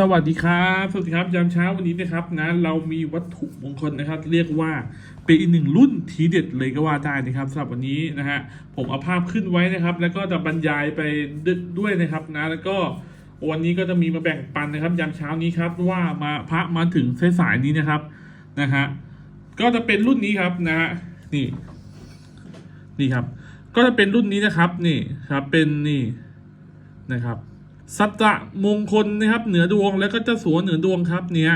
สวัสดีครับ สวัสดีครับ ยามเช้าวันนี้นะครับนะเรามีวัตถุมงคลนะครับ เรียกว่าเป็นอีกหนึ่งรุ่นทีเด็ดเลยก็ว่าได้นะครับสำหรับวันนี้นะฮะผมเอาภาพขึ้นไว้นะครับ แล้วก็จะบรรยายไปด้วยนะครับนะแล้วก็วันนี้ก็จะมีมาแบ่งปันนะครับ ยามเช้านี้ครับว่ามาพระมาถึงสายๆนี้นะครับนะฮะก็จะเป็นรุ่นนี้ครับนะฮะนี่นี่ครับ ก็จะเป็นรุ่นนี้นะครับนี่ครับเป็นนี่นะครับ สัจจะมงคลนะครับ เหนือดวงแล้วก็เจะสัวเหนือดวงครับเนี่ย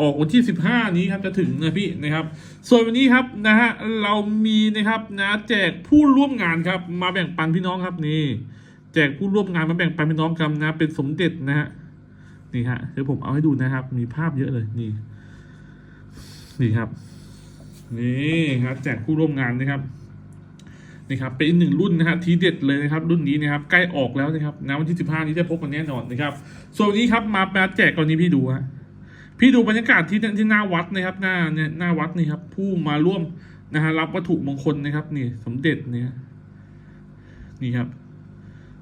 ออกวันที่สิบห้านี้ครับจะถึงนะพี่นะครับ ส่วนวันนี้ครับนะฮะเรามีนะครับนะแจกผู้ร่วมงานครับ มาแบ่งปันพี่น้องครับนี่ แจกผู้ร่วมงานมาแบ่งปันพี่น้องกันนะ เป็นสมเด็จนะฮะนี่ฮะเดี๋ยวผมเอาให้ดูนะครับ มีภาพเยอะเลยนี่นี่ครับ นี่ครับแจกผู้ร่วมงานนะครับ นี่ครับเป็นอีกหนึ่งรุ่นนะฮะทีเด็ดเลยนะครับรุ่นนี้นะครับใกล้ออกแล้วนะครับนะวันที่สิบห้านี้จะพบกันแน่นอนนะครับส่วนนี้ครับมามาแจกกรณีพี่ดูฮะพี่ดูบรรยากาศที่ที่หน้าวัดนะครับหน้าเนี่ยหน้าวัดนี่ครับผู้มาร่วมนะฮะรับวัตถุมงคลนะครับนี่สมเด็จเนี่ยนี่ครับ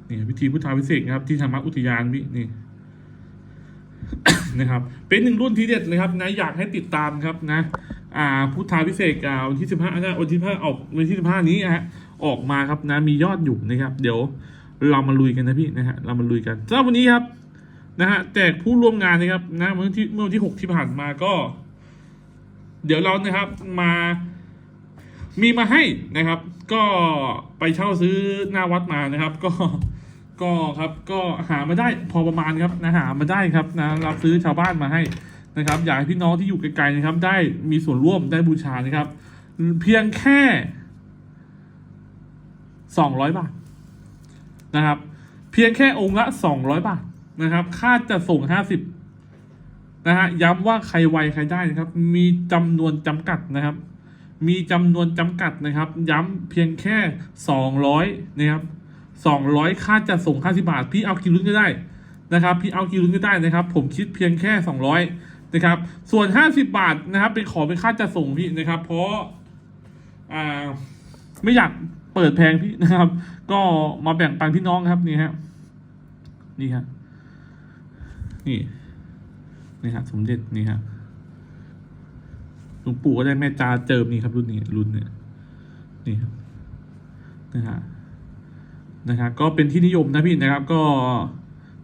นี่พิธีพุทธาพิเศษกนะครับที่ธรรมอุทยานพี่นี่นะครับเป็นหนึ่งรุ่นทีเด็ดเลยครับนะอยากให้ติดตามครับนะ อ่าพุทธาพิเศษกอ่าวันที่สิบห้านะวันที่สิบห้าออกวันที่สิบห้านี้ฮะ ออกมาครับนะมียอดอยู่นะครับ เดี๋ยวเรามาลุยกันนะพี่นะฮะเรามาลุยกันสำหรับวันนี้ครับนะฮะแจกผู้ร่วมงานนะครับนะเมื่อวันที่เมื่อวันที่หกที่ผ่านมาก็ เดี๋ยวเรานะครับมามีมาให้นะครับ ก็ไปเช่าซื้อหน้าวัดมานะครับ ก็ก็ครับก็หามาได้พอประมาณครับนะหามาได้ครับนะรับซื้อชาวบ้านมาให้นะครับ อยากให้พี่น้องที่อยู่ไกลๆนะครับ ได้มีส่วนร่วมได้บูชานะครับ เพียงแค่ สองร้อยบาทนะครับ เพียงแค่องค์ละสองร้อยบาทนะครับ ค่าจะส่งห้าสิบนะฮะย้ำว่าใครไวใครได้นะครับ มีจำนวนจำกัดนะครับ มีจำนวนจำกัดนะครับ ย้ำเพียงแค่สองร้อยนะครับสองร้อยค่าจะส่งห้าสิบาท พี่เอากี่รุ่นก็ได้นะครับ พี่เอากี่รุ่นก็ได้นะครับ ผมคิดเพียงแค่สองร้อยนะครับ ส่วนห้าสิบาทนะครับ เป็นขอเป็นค่าจะส่งพี่นะครับ เพราะอ่าไม่อยาก เปิดแพงพี่นะครับ ก็มาแบ่งปันพี่น้องครับนี่ฮะนี่ฮะนี่นี่ฮะสมเด็จนี่ฮะหลวงปู่ก็ได้แม่จาเจิมนี่ครับรุ่นนี้รุ่นเนี่ยนี่ครับนะฮะนะครับก็เป็นที่นิยมนะพี่นะครับก็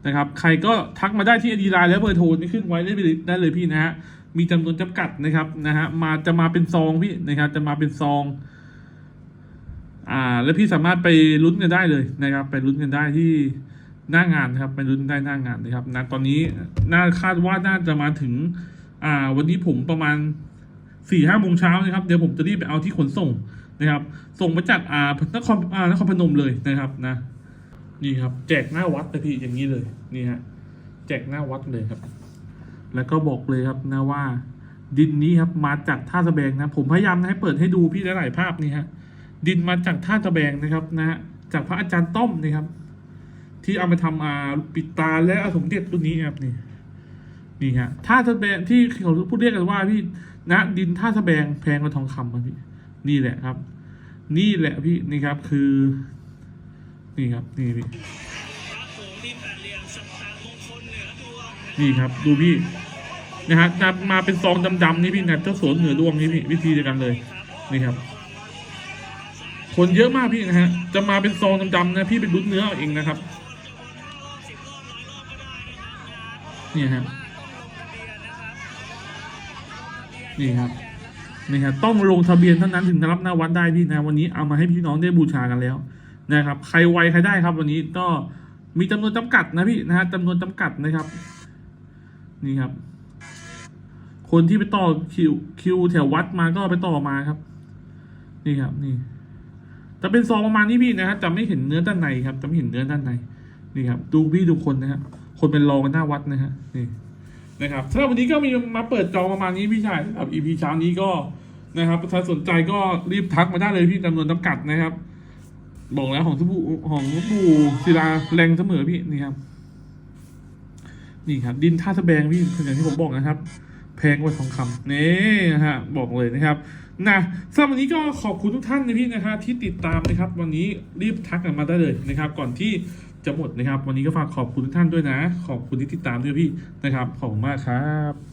นะครับ ใครก็ทักมาได้ที่อดีไลน์แล้วเบอร์โทรนี่ขึ้นไว้ได้เลยได้เลยพี่นะฮะมีจำนวนจำกัดนะครับนะฮะมาจะมาเป็นซองพี่นะครับ จะมาเป็นซอง อ่า แล้วพี่สามารถไปลุ้นกันได้เลยนะครับ ไปลุ้นกันได้ที่หน้างานนะครับ ไปลุ้นได้หน้างานนะครับนะตอนนี้น่าคาดว่าน่าจะมาถึง อ่า วันนี้ผมประมาณสี่ห้าโมงเช้านะครับ เดี๋ยวผมจะรีบไปเอาที่ขนส่งนะครับ ส่งมาจากอ่านครอ่านครพนมเลยนะครับนะ นี่ครับ แจกหน้าวัดเลยพี่อย่างนี้เลยนี่ฮะแจกหน้าวัดเลยครับ แล้วก็บอกเลยครับนะว่า ดินนี้ครับมาจากท่าตะแบงนะ ผมพยายามนะให้เปิดให้ดูพี่หลายๆภาพนี่ฮะ ดินมาจากท่าตะแบงนะครับนะฮะจากพระอาจารย์ต้อมนะครับ ที่เอามาทำอาปิดตาและสมเด็จรุ่นนี้ครับนี่นี่ฮะท่าตะแบงที่เขาพูดเรียกกันว่าพี่นะดินท่าตะแบงแพงกว่าทองคำพี่นี่แหละครับ นี่แหละพี่นี่ครับคือ นี่ครับนี่พี่นี่ครับ ดูพี่นะฮะจะมาเป็นซองดำๆนี่พี่นะเจ้าสวนเหนือดวงนี่พี่วิธีเดียวกันเลยนี่ครับ คนเยอะมากพี่นะฮะ จะมาเป็นซองดำๆนะพี่เป็นรุ่นเนื้อเอาเองนะครับ นี่ฮะนี่ครับนี่ครับต้องลงทะเบียนเท่านั้นถึงจะรับหน้าวัดได้พี่นะ วันนี้เอามาให้พี่น้องได้บูชากันแล้วนะครับ ใครไวใครได้ครับ วันนี้ก็มีจำนวนจำกัดนะพี่นะฮะจำนวนจำกัดนะครับ นี่ครับ คนที่ไปต่อคิวคิวแถววัดมาก็ไปต่อมาครับ นี่ครับนี่ จะเป็นซองประมาณนี้พี่นะครับจะไม่เห็นเนื้อด้านในครับจะไม่เห็นเนื้อด้านในนี่ครับดูพี่ดูคนนะครับคนเป็นรองกันหน้าวัดนะฮะนี่นะครับสำหรับวันนี้ก็มีมาเปิดจองประมาณนี้พี่ชายครับ EP เช้านี้ก็นะครับถ้าสนใจก็รีบทักมาได้เลยพี่จำนวนจำกัดนะครับบอกแล้วของสบู่ของสบู่ศิลาแรงเสมอพี่นี่ครับ นี่ครับ ดินท่าตะแบงพี่อย่างที่ผมบอกนะครับ แพงกว่าทองคำนี่นะฮะบอกเลยนะครับนะสำหรับวันนี้ก็ขอบคุณทุกท่านนะพี่นะฮะที่ติดตามนะครับ วันนี้รีบทักกันมาได้เลยนะครับ ก่อนที่จะหมดนะครับ วันนี้ก็ฝากขอบคุณทุกท่านด้วยนะ ขอบคุณที่ติดตามด้วยพี่นะครับขอบคุณมากครับ